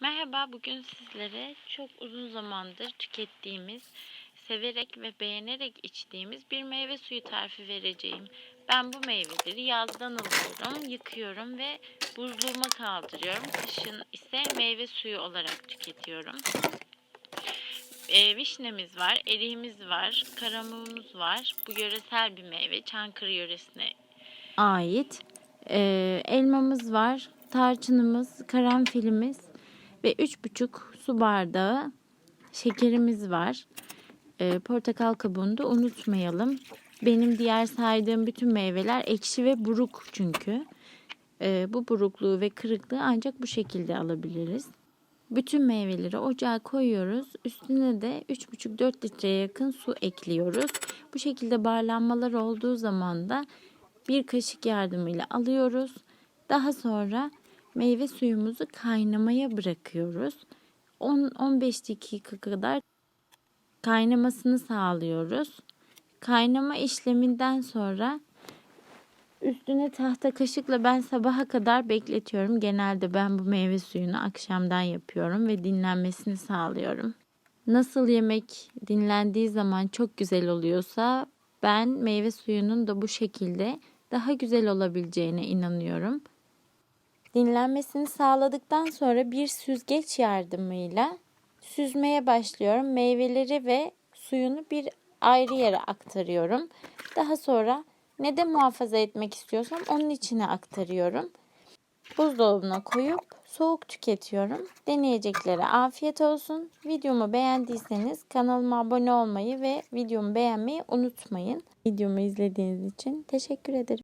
Merhaba, bugün sizlere çok uzun zamandır tükettiğimiz, severek ve beğenerek içtiğimiz bir meyve suyu tarifi vereceğim. Ben bu meyveleri yazdan alıyorum, yıkıyorum ve buzluğuma kaldırıyorum. Kışın ise meyve suyu olarak tüketiyorum. Ee, vişnemiz var, eriğimiz var, karamumuz var. Bu yöresel bir meyve, Çankırı yöresine ait e, elmamız var, tarçınımız, karanfilimiz ve 3,5 su bardağı şekerimiz var. E, portakal kabuğunu da unutmayalım. Benim diğer saydığım bütün meyveler ekşi ve buruk çünkü. E, bu burukluğu ve kırıklığı ancak bu şekilde alabiliriz. Bütün meyveleri ocağa koyuyoruz. Üstüne de 3,5-4 litreye yakın su ekliyoruz. Bu şekilde barlanmalar olduğu zaman da bir kaşık yardımıyla alıyoruz. Daha sonra meyve suyumuzu kaynamaya bırakıyoruz. 10-15 dakika kadar kaynamasını sağlıyoruz. Kaynama işleminden sonra üstüne tahta kaşıkla ben sabaha kadar bekletiyorum. Genelde ben bu meyve suyunu akşamdan yapıyorum ve dinlenmesini sağlıyorum. Nasıl yemek dinlendiği zaman çok güzel oluyorsa ben meyve suyunun da bu şekilde daha güzel olabileceğine inanıyorum. Dinlenmesini sağladıktan sonra bir süzgeç yardımıyla süzmeye başlıyorum. Meyveleri ve suyunu bir ayrı yere aktarıyorum. Daha sonra ne de muhafaza etmek istiyorsam onun içine aktarıyorum. Buzdolabına koyup soğuk tüketiyorum. Deneyeceklere afiyet olsun. Videomu beğendiyseniz kanalıma abone olmayı ve videomu beğenmeyi unutmayın. Videomu izlediğiniz için teşekkür ederim.